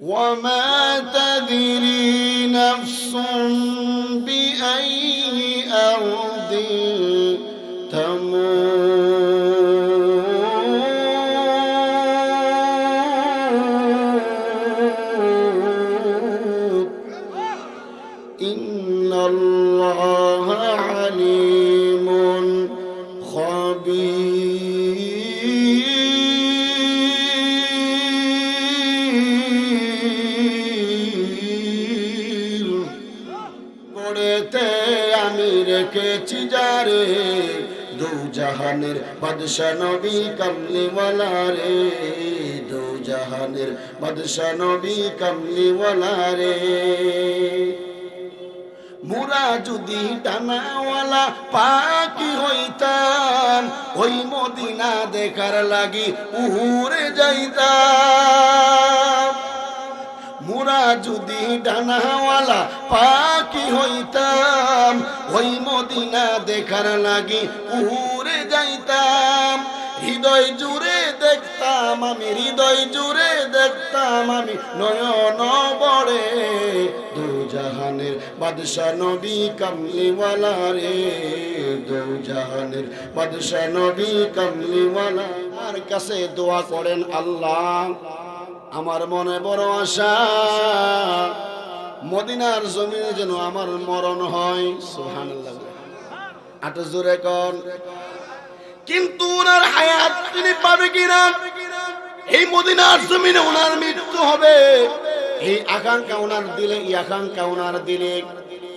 وما تدري نفس بأي أرض রেখেছি যারে দু জাহানের বাদশা নবী কামলিওয়ালা রে। দু জাহানের বাদশা নবী কামলিওয়ালা রে। মুরা যদি ডানাওয়ালা পাখি হইতাম, ওই মদিনা দেখার লাগি উহুরে যাইতাম। মুরা যদি ডানাওয়ালা পাখি হইতাম ওই মদিনা দেখার লাগি উহুরে যাইতাম। হৃদয় জুড়ে দেখতাম আমি, হৃদয় জুড়ে দেখতাম আমি, নয়ন বড়ে। দু জাহানের বাদশা নবী কামলিওয়ালা রে দু জাহানের বাদশা নবী কামলিওয়ালা, আমার কাছে দোয়া করেন আল্লাহ। আমার মনে বড় আশা। মদিনার জমিনে যেন আমার মরণ হয় সোহান আট জোরে কন। কিন্তু ওনার হায়াত তিনি পাবে কিনা? এই মদিনার জমিনে ওনার মৃত্যু হবে। এই আকাঙ্ক্ষা ওনার দিলে, এই আকাঙ্ক্ষা ওনার দিলে।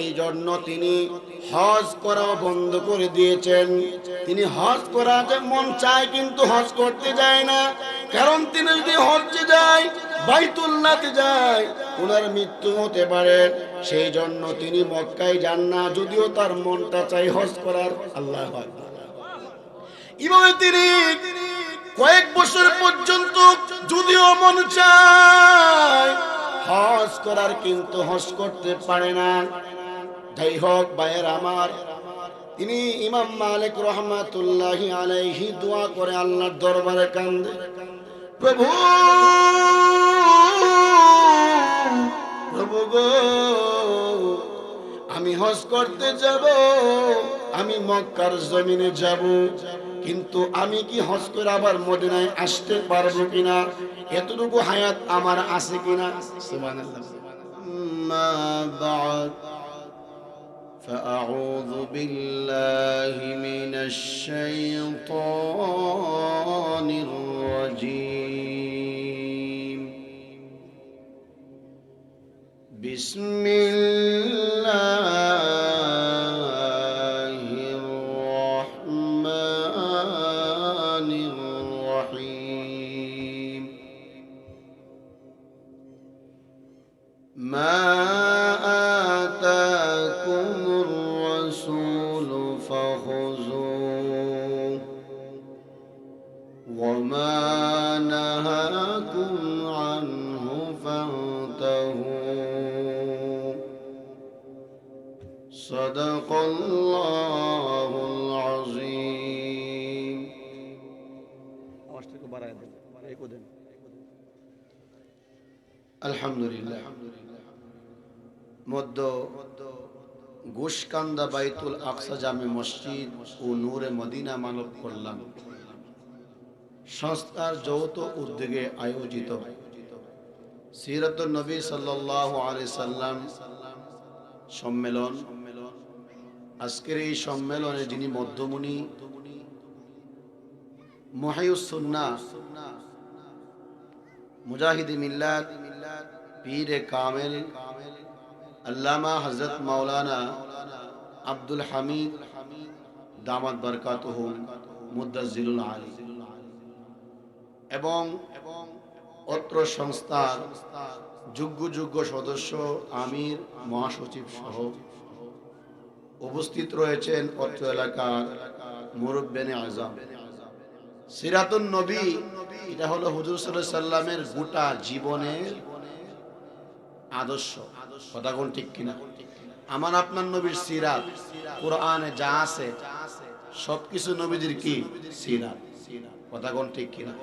এই জন্য তিনি হজ করা বন্ধ করে দিয়েছেন। তিনি হজ করা যে মন চায়, কিন্তু হজ করতে যায় না। কারণ তিনি যদি হজে যায় বাইতুল্লাতে যায়। ওনার মৃত্যু হতে পারে। সেই জন্য তিনি মক্কায় যান না। যদিও তার মনটা চাই হজ করার। আল্লাহ। এভাবে তিনি কয়েক বছর পর্যন্ত যদিও মন চায় হজ করার, কিন্তু হজ করতে পারে না। যাই হোক, ভাইয়ের আমার, তিনি ইমাম মালিক রহমাতুল্লাহি আলাইহি দোয়া করে আল্লাহর দরবারে কান্দে। প্রভু! প্রভু গো আমি হজ করতে যাব আমি মক্কার জমিনে যাব কিন্তু আমি কি হজ করে আবার মদিনায় আসতে পারবো কিনা এতটুকু হায়াত আমার আছে কিনা সুবহানাল্লাহ মা বাদ فأعوذ بالله من الشيطان الرجيم بسم الله الرحمن الرحيم. ما আলহামদুলিল্লাহ। মধ্য গোশকান্দা বাইতুল আকসা জামে মসজিদ ও নূরে মদিনা মানব কল্যাণ সংস্থার যৌথ উদ্যোগে আয়োজিত। সিরত নবী সাল্লাহ আলি সাল্লাম সম্মেলন। আজকের এই সম্মেলনে যিনি মধ্যমণি মহায়ুসুন্না মুজাহিদ মিল্লাত পীর কামেল, আল্লামা হজরত মাওলানা আব্দুল হামিদ দামাত বরকাত মুদাজিলুল আলী। এবং অত্র সংস্থার যোগ্য যোগ্য সদস্য আমির, মহাসচিব সহ উপস্থিত রয়েছেন অত্র এলাকার মুরব্বেনে আজম। সিরাতুন নবী, এটা হলো হুজুর সাল্লামের গোটা জীবনের আদর্শ। কথা কোন ঠিক কিনা? আমার আপনার নবীর সিরাত, কোরআনে যা আছে, সবকিছু নবীজির কি? সিরাত। কথা কোন ঠিক কিনা?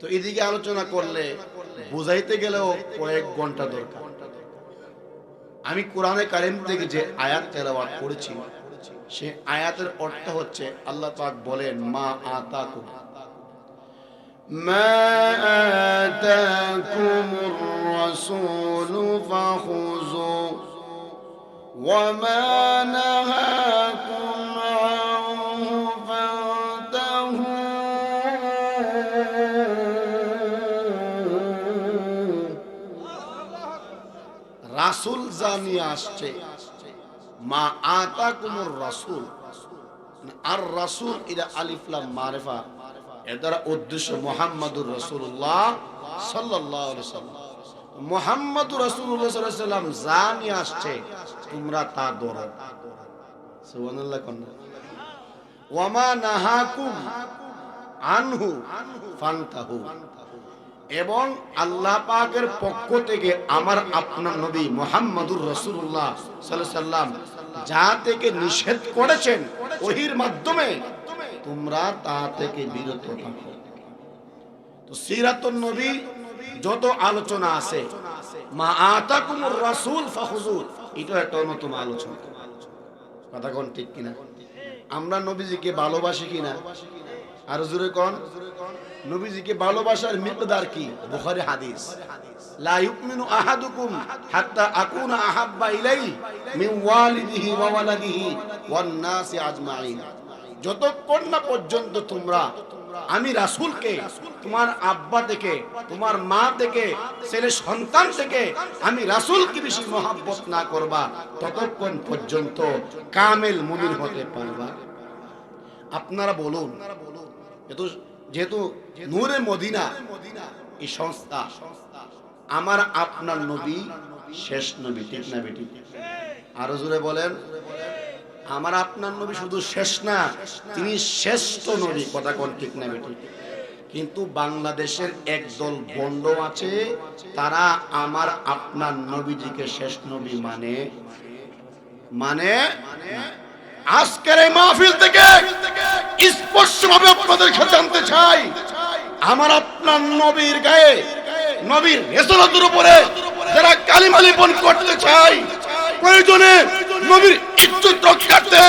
তো এদিকে আলোচনা করলে বুঝাইতে গেলেও কয়েক ঘণ্টা দরকার। আমি কোরআনে কারিম থেকে যে আয়াত তেলাওয়াত করেছি সে আয়াতের অর্থ হচ্ছে আল্লাহ পাক বলেন, মা আতাকুম। ما آتاكم الرسول فخذوا وما نهاكم عنه فانتهوا রাসূল জানিয়ে আসছে মা আতাকুমুর রাসূল আর রাসূল ইলা আলিফ লাম মারিফা এর উদ্দেশ্য মুহাম্মাদুর সাল্লাম। মুহাম্মাদুর সাল্লাল্লাহু আলাইহি সাল্লাম জানিয়ে আসছে, তোমরা তা কন্যা ওয়ামা নাহাকুম আনহু ফান্তাহু। এবং আল্লাহ পাকের পক্ষ থেকে আমার আপনার নবী মোহাম্মদুর রসুল্লাহ সাল্লাম যা থেকে নিষেধ করেছেন, ওহির মাধ্যমে তোমরা তা থেকে বিরত থাকো। তো সিরাতুন নবী যত আলোচনা আছে, মা আতাকুমুর রাসূল ফাখুজুর এটা একটা অন্যতম আলোচনা। কথা কোন ঠিক কিনা? আমরা নবীজিকে ভালোবাসি কিনা? আর জোরে কোন? নবীজিকে ভালোবাসার মিকদার কি? বুখারী হাদিস। লা ইউমিনু আহাদুকুম হাত্তা আকুনা আহাব্বা ইলাইহি মিন ওয়ালিদিহি ওয়া ওয়ালাদিহি ওয়ান নাসি আজমাইন। যতক্ষণ না পর্যন্ত তোমরা আমি রাসূলকে, তোমার আব্বা থেকে, তোমার মা থেকে, ছেলে সন্তান থেকে আমি রাসূলকে বেশি মহাব্বত না করবা, ততক্ষণ পর্যন্ত কামেল মুমিন হতে পারবা। আপনারা বলুন, যেহেতু যেহেতু নূরে মদিনা এই সংস্থা, আমার আপনার নবী, শেষ নবী, ঠিক না বেটি আরও জোরে বলেন। আমার আপনার নবী শুধু শেষ না, তিনি শ্রেষ্ঠ নবী, কথা কোন ঠিক না বেটি কিন্তু বাংলাদেশের একদল বন্ড আছে, তারা আমার আপনার নবীজিকে শেষ নবী মানে মানে আজকের এই মাহফিল থেকে স্পষ্টভাবে আপনাদের জানতে চাই, আমার আপনার নবীর গায়ে, নবীর রেসলতের উপরে যারা কালিমা লিপন করতে চাই প্রয়োজনে নবীর ইজ্জত রক্ষার্থে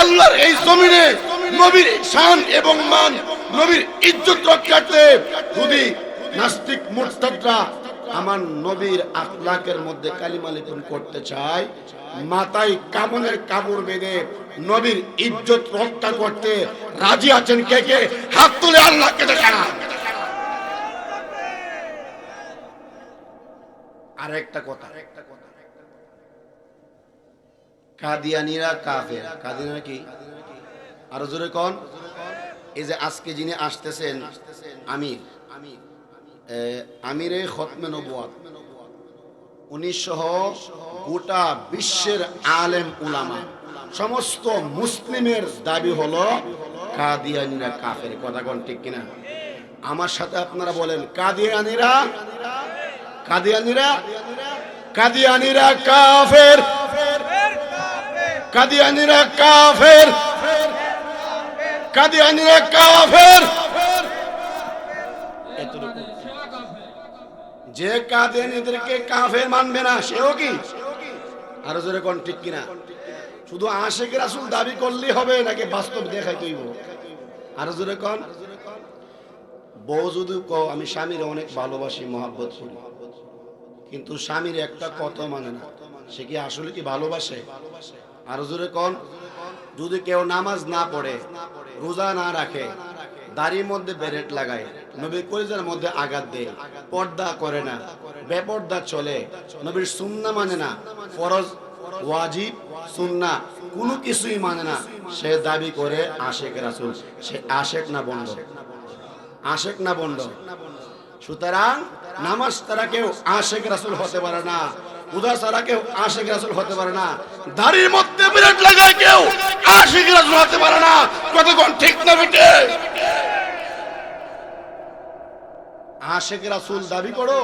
আল্লাহর এই জমিনে নবীর শান এবং মান, নবীর ইজ্জত রক্ষার্থে যদি নাস্তিক মুরতাদরা আমার নবীর আখলাকের মধ্যে কালিমা লিপন করতে চায়। মাথায় কামনের কাপড় বেঁধে নবীর ইজ্জত রক্ষা করতে রাজি আছেন কে কে? হাত তুলে আল্লাহকে দেখান। আর একটা কথা। কাদিয়ানিরা কাফের। কাদিয়ানিরা কি? আরও জোরে কোন। এই যে আজকে যিনি আসতেছেন আমির এ, আমিরে খতমে নবুয়াত। উনি সহ গোটা বিশ্বের আলেম উলামা। সমস্ত মুসলিমের দাবি হলো কাদিয়ানিরা কাফের। কথা কোন ঠিক কিনা? আমার সাথে আপনারা বলেন কাদিয়ানিরা? কাদিয়ানিরা? কাদিয়ানিরা কাফের। কাদিয়ানিরা কাফের। কাদিয়ানিরা কাফের। যে কাদিয়ানিদেরকে কাফের মানবে না, সেও কি? আরও জোরে কোন ঠিক কিনা? শুধু আশেখ রাসুল দাবি করলেই হবে, নাকি বাস্তব দেখাই তৈব? আরও জোরে কোন? বউ যদি কও, আমি স্বামীর অনেক ভালোবাসি, মহাব্বত করি। কিন্তু স্বামীর একটা কত মানে না, সে কি আসলে কি ভালোবাসে? আরও জোরে কোন। যদি কেউ নামাজ না পড়ে, রোজা না রাখে, দাড়ির মধ্যে বেরেট লাগায় নবীর কলিজার মধ্যে আঘাত দেয়, পর্দা করে না, বেপর্দা চলে, নবীর সুন্না মানে না, ফরজ, ওয়াজিব, সুন্না, কোনো কিছুই মানে না, সে দাবি করে আশেক রাসুল, সে আশেক না বন্ধ। আশেক না বন্ধ। সুতরাং নামাজ তারা কেউ আশেক রাসুল হতে পারে না। ছাড়া কেউ রাসুল হতে পারে না। দাড়ির মধ্যে বিরাট লাগায় কেউ রাসুল হতে পারে না। কতক্ষণ ঠিক না রাসুল দাবি করো,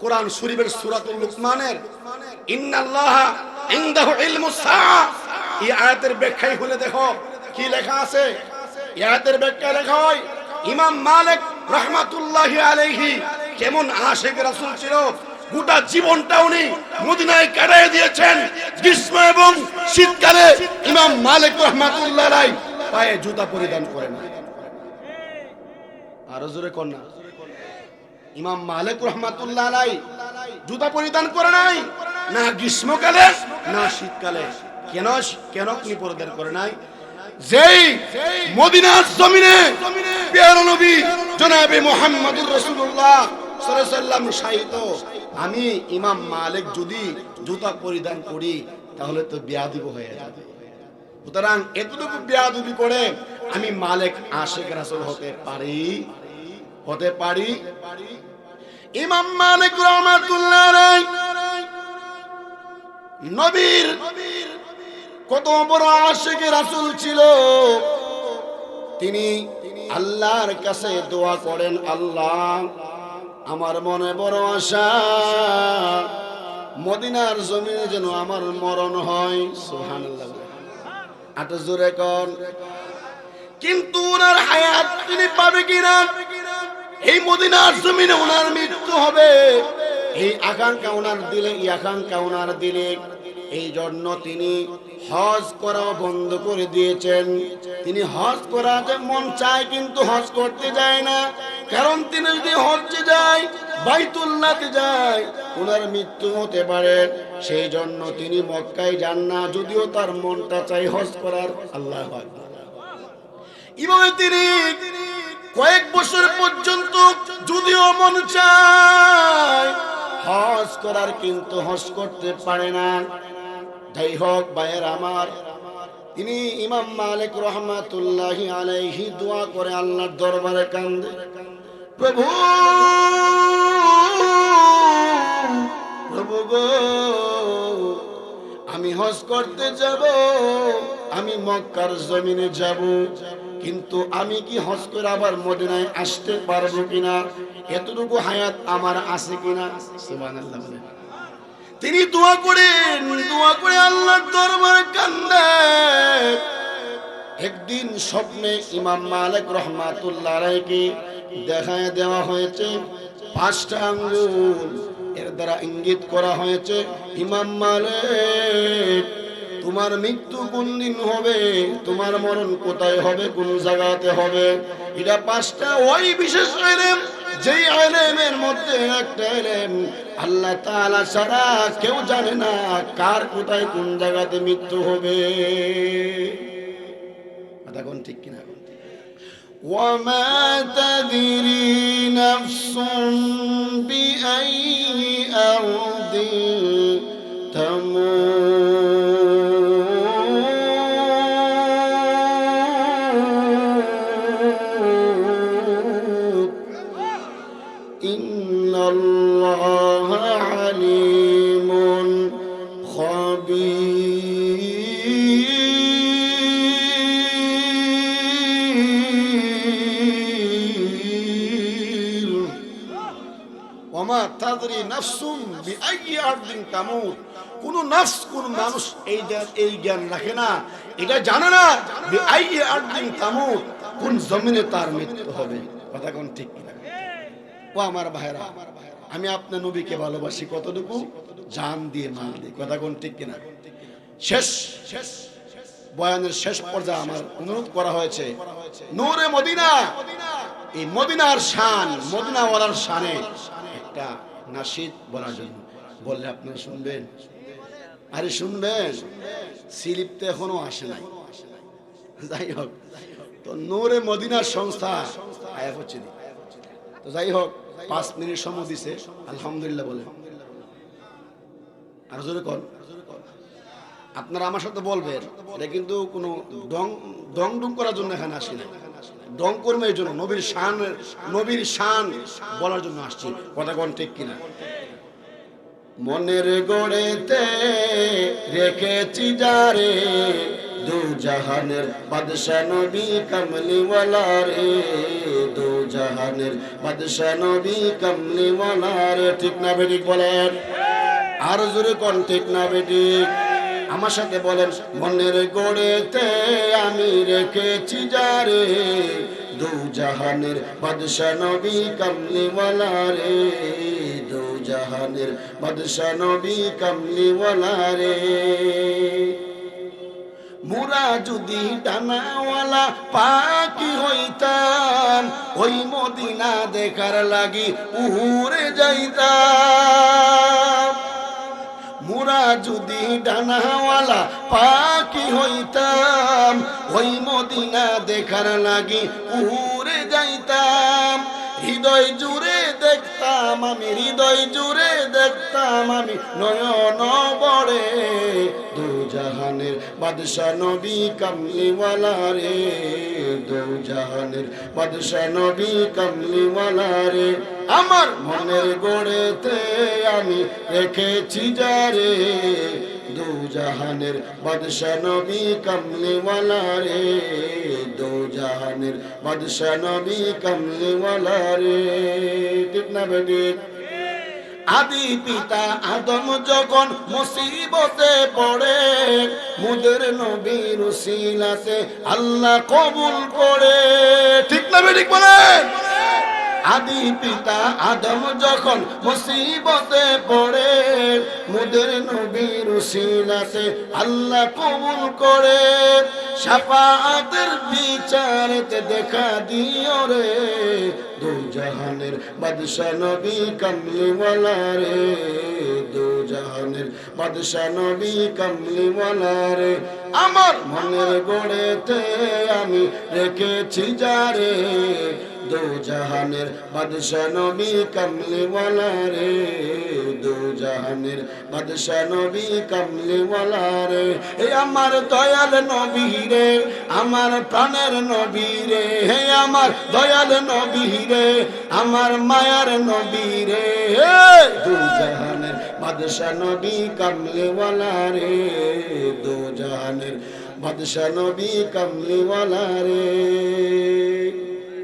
কোরআন শরীফের লুকমানের, ইন্নাল্লাহ ইলমুস সাআ। এই আয়াতের হলে দেখো, কি লেখা আছে? আয়াতের লেখা হয়, ইমাম মালিক রহমাতুল্লাহ আলাইহি, কেমন আশেক রাসূল ছিল? গোটা জীবনটা উনি মদিনায় কাটায় দিয়েছেন। গ্রীষ্ম এবং শীতকালে ইমাম মালিক রহমাতুল্লাহ আলাই পায়ে জুতা পরিধান করেন। আরও জোরে কন্যা ইমাম মালিক রহমাতুল্লাহ আলাই জুতা পরিধান করে নাই, না গ্রীষ্মকালে, না শীতকালে। কেন কেন তিনি পরিধান করে নাই? যেই মদিনার জমিনে পেয়ার নবী জনাবে মোহাম্মদুর রাসূলুল্লাহ সাল্লাল্লাহু আলাইহি সাল্লাম শাহিত আমি ইমাম মালিক যদি জুতা পরিধান করি, তাহলে তো বিয়াদিব হয়ে যাবে। সুতরাং এতটুকু বেয়াদবি করে আমি মালিক আশেক রাসূল হতে পারি? হতে পারি? ইমাম মালিক রহমাতুল্লাহ নবীর কত বড় আশেক রাসুল ছিল। তিনি আল্লাহর কাছে দোয়া করেন, আল্লাহ আমার মনে বড় আশা, মদিনার জমিনে যেন আমার মরণ হয়। আটো জোরে কন। কিন্তু ওনার হায়াত তিনি পাবে কিনা? এই মদিনার জমিনে ওনার মৃত্যু হবে। এই আকাঙ্ক্ষা ওনার দিলে, এই আকাঙ্ক্ষা ওনার দিলে। এই জন্য তিনি হজ করা বন্ধ করে দিয়েছেন। তিনি হজ করাতে মন চায়, কিন্তু হজ করতে যায় না। কারণ তিনি যদি হজে যায় বাইতুল্লাহতে যায় ওনার মৃত্যু হতে পারে। সেই জন্য তিনি মক্কায় যান না, যদিও তার মনটা চাই হজ করার। আল্লাহ। তিনি কয়েক বছর পর্যন্ত যদিও মন চায়, হজ করার কিন্তু হজ করতে পারে না। যাই হোক, ভাইয়ের আমার, তিনি ইমাম মালিক রহমাতুল্লাহ আলাইহি দোয়া করে আল্লাহর দরবারে কান্দে। প্রভু প্রভু গো, আমি হজ করতে যাব, আমি মক্কার জমিনে যাব, কিন্তু আমি কি হজ করে আবার মদিনায় আসতে পারব কিনা? এতটুকু হায়াত আমার আছে কিনা। তিনি দোয়া করেন, দোয়া করে আল্লাহর দরবারে কান্দে। একদিন স্বপ্নে ইমাম মালিক রহমাতুল্লাহ রায়কে দেখায় দেওয়া হয়েছে। পাঁচটা আঙ্গুল, এর দ্বারা ইঙ্গিত করা হয়েছে, ইমাম মালিক, তোমার মৃত্যু কোন দিন হবে? তোমার মরণ কোথায় হবে? কোন জায়গাতে হবে? এটা পাঁচটা, ওই বিশেষ এলেম যেই আলেমের মধ্যে একটা এলেম আল্লাহ তাআলা ছাড়া কেউ জানে না কার কোথায় কোন জায়গাতে মৃত্যু হবে। কথা ঠিক কিনা? وما تدري نفس بأي أرض تموت. তাদরি বিআইয়ি আরদিন তামুত। কোন নাফস, কোন মানুষ এই জ্ঞান এই জ্ঞান রাখে না। এটা জানে না আরদিন তামুত কোন জমিনে তার মৃত্যু হবে। কথা কোন ঠিক কিনা? ও আমার ভাইরা, আমি আপনার নবীকে ভালোবাসি কতটুকু? জান দিয়ে মাল দিয়ে। কথা কোন ঠিক কিনা? শেষ শেষ, বয়ানের শেষ পর্যায়ে আমার অনুরোধ করা হয়েছে, নূরে মদিনা, এই মদিনার শান, মদিনাওয়ালার শানে একটা নাসিদ বলার জন্য। বললে আপনারা শুনবেন? আরে শুনবেন? সিলিপ তো এখনও আসে নাই। যাই হোক, তো নূরে মদিনার সংস্থা আয়াত হচ্ছে। তো যাই হোক, পাঁচ মিনিট সময় দিছে, আলহামদুলিল্লাহ বলে আর জোরে কর আপনারা আমার সাথে বলবেন, এটা কিন্তু কোনো ডং ডং ডং করার জন্য এখানে আসি না ডং কর্মের জন্য, নবীর শান নবীর শান বলার জন্য আসছি। কথা কোন ঠিক কিনা? মনের গড়েতে রেখেছি যারে, দু জাহানের বাদশা নবী কমলিওয়ালা রে দু জাহানের বাদশা নবী কমলিওয়ালা রে ঠিক না বেঠিক বলেন? আর জোরে কোন ঠিক না বেঠিক? আমার সাথে বলেন, মনের গড়েতে আমি রেখেছি যারে দু জাহানের বাদশা নবী কামলিওয়ালা রে, দু জাহানের বাদশা নবী কামলিওয়ালা রে। মুরা যদি ডানাওয়ালা পাকি হইতাম, ওই মদিনা দেখার লাগি উড়ে যাইতাম। মুরা যদি ডানাওয়ালা পাখি হইতাম, ওই মদিনা দেখার লাগি উড়ে যাইতাম। হৃদয় জুড়ে দেখতাম আমি, হৃদয় জুড়ে দেখতাম আমি, নয়ন বড়ে দু জাহানের বাদশা নবী কামলিওয়ালা রে দু জাহানের বাদশা নবী কামলিওয়ালা রে। আমার মনের গড়েতে আমি রেখেছি যারে দু জাহানের বাদশা নবী কামলিওয়ালা রে। দু জাহানের বাদশা নবী কামলিওয়ালা রে। ঠিক না বেটি? আদি পিতা আদম যখন মুসিবতে পড়ে, মুদের নবীর আল্লাহ কবুল করে। ঠিক না বেঠিক বলেন? আদি পিতা আদম যখন মুসিবতে পড়ে, মুদের নবীর উসিলাতে আল্লাহ কবুল করে। সাফাতের বিচারেতে দেখা দিও রে দু জাহানের বাদশা নবী কামলিওয়ালা রে দু জাহানের বাদশা নবী কামলিওয়ালা রে আমার মনের গড়েতে আমি রেখেছি যারে দু জাহানের বাদশা নবী কামলিওয়ালা রে দু জাহানের বাদশা নবী কামলিওয়ালা রে হে আমার দয়াল নবী রে, আমার প্রাণের নবী রে, হে আমার দয়াল নবী রে আমার মায়ার নবী রে। দুজাহানের বাদশা নবী কামলেওয়ালা রে। দুজাহানের বাদশা নবী কামলেওয়ালা রে।